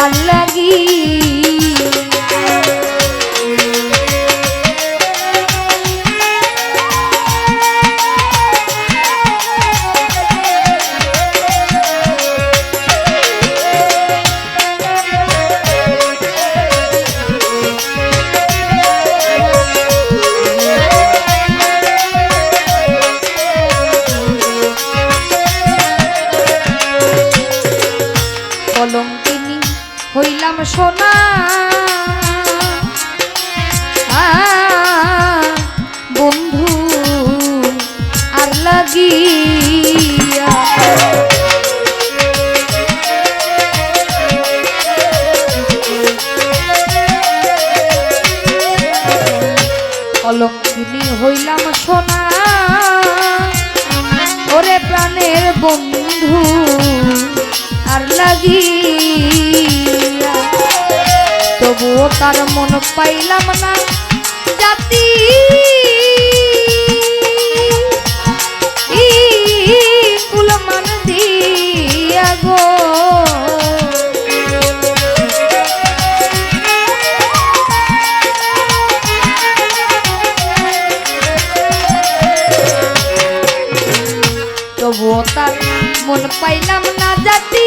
তার লাগি নাম সোনা। বন্ধু আর লাগি অলক্ষিনী হইলাম সোনা। ওরে প্রাণের বন্ধু। তবুও তার মন পাইলাম না। জাতি তবুও তার মন পাইলাম না জাতি।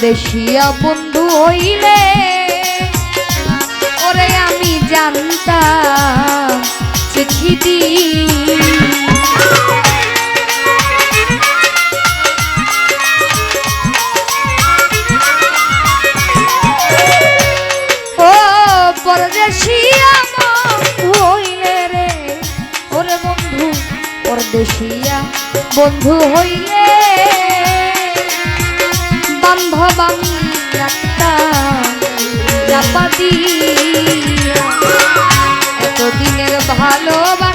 দেশিয়া বন্ধু হইলে ওরে আমি জানতাম শিখিতি দেশিয়া বন্ধু হইলে। সম্ভবং রাত্তা এতদিনের ভালোবাসা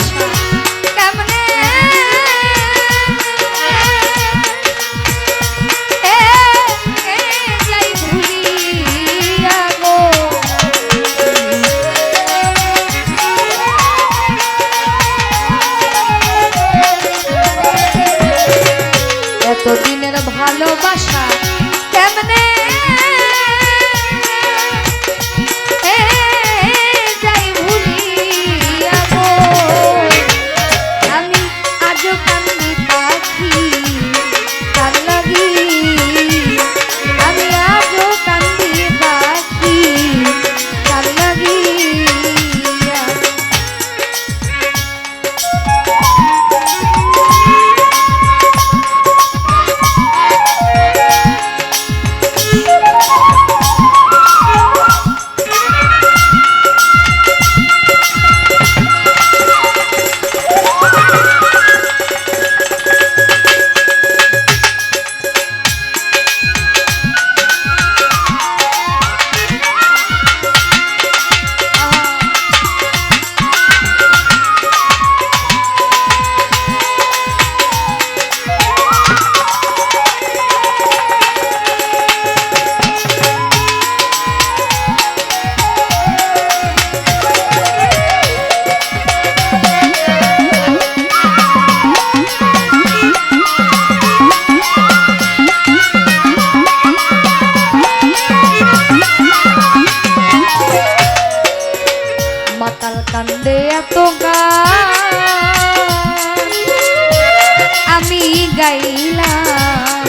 গাইলাম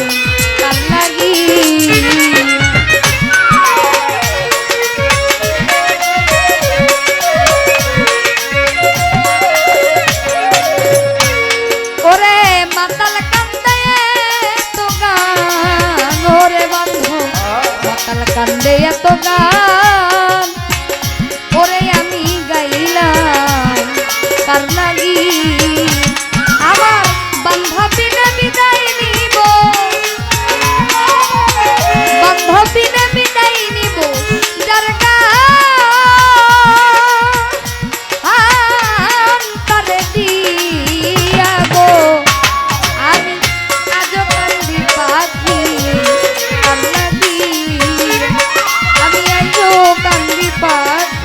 কাল লাগি। ওরে মাতাল কান্দে তো গান ওরে বন্ধু মাতাল কান্দে এত গান। কান্দি পাত